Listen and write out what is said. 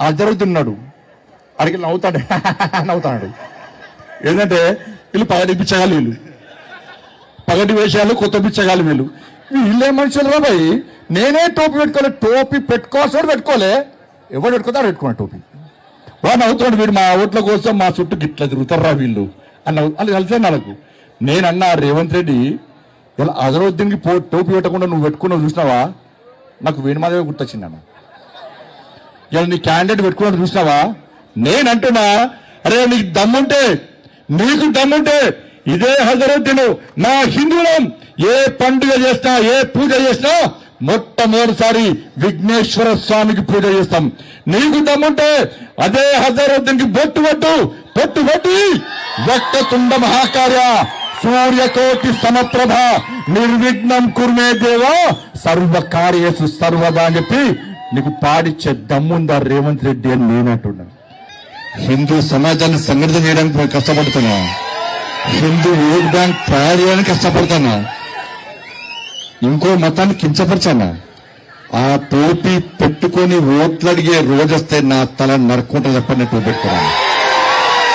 ఆ జరుగుతున్నాడు అడిగి నవ్వుతాడు. నవ్వుతాడు. ఏంటంటే వీళ్ళు పగటి పిచ్చగాలి వీళ్ళు. పగటి వేషాలు కొత్త పిచ్చగాలి వీళ్ళు. వీళ్ళే మనుషులు రా నేనే టోపీ పెట్టుకోలే. టోపీ పెట్టుకోవాల్సి పెట్టుకోలే. ఎవడు పెట్టుకుంటాడు పెట్టుకున్నా టోపీ. వాడు నవ్వుతున్నాడు వీడు. మా ఓట్ల కోసం మా చుట్టూ గిట్ల తిరుగుతారా వీళ్ళు. అని నవ్వు- కలిసే నాకు. నేనన్నా రేవంత్ రెడ్డి ఇలా అజరుద్దీన్కి పో టోపీ పెట్టకుండా నువ్వు పెట్టుకున్నావు చూసినావా? నాకు వేణుమాదేవి గుర్తొచ్చింది అన్న ఇలా నీ క్యాండిడేట్ పెట్టుకున్నట్టు చూసినావా? నేనంటున్నా అరే నీకు దమ్ముంటే నీకు దమ్ముంటే ఇదే హజరద్దీన్. మా హిందువులం ఏ పండుగ చేసినా ఏ పూజ చేసినా మొట్టమొదటిసారి విఘ్నేశ్వర స్వామికి పూజ చేస్తాం. నీకు దమ్ముంటే అదే హజరద్దీన్ బొట్టు పట్టు పొట్టు పట్టి వక్తతుండ మహాకార్య సూర్యకోటి సమప్రభ నిర్విఘ్నం కుర్మే దేవా సర్వకార్యసు సర్వదా అని చెప్పి నీకు పాడిచ్చే దమ్ముందా రేవంత్ రెడ్డి అని నేను అంటున్నాను. హిందూ సమాజాన్ని సంఘటితం చేయడానికి మేము కష్టపడుతున్నా. హిందూ ఓట్ బ్యాంక్ తయారు చేయడానికి కష్టపడుతున్నా. ఇంకో మతాన్ని కించపరచానా? ఆ టోపీ పెట్టుకొని ఓట్లు అడిగే రోజు వస్తే నా తల నరుక్కుంటా చెప్పండి టోపెట్టుకున్నాను పెట్టుకున్నాను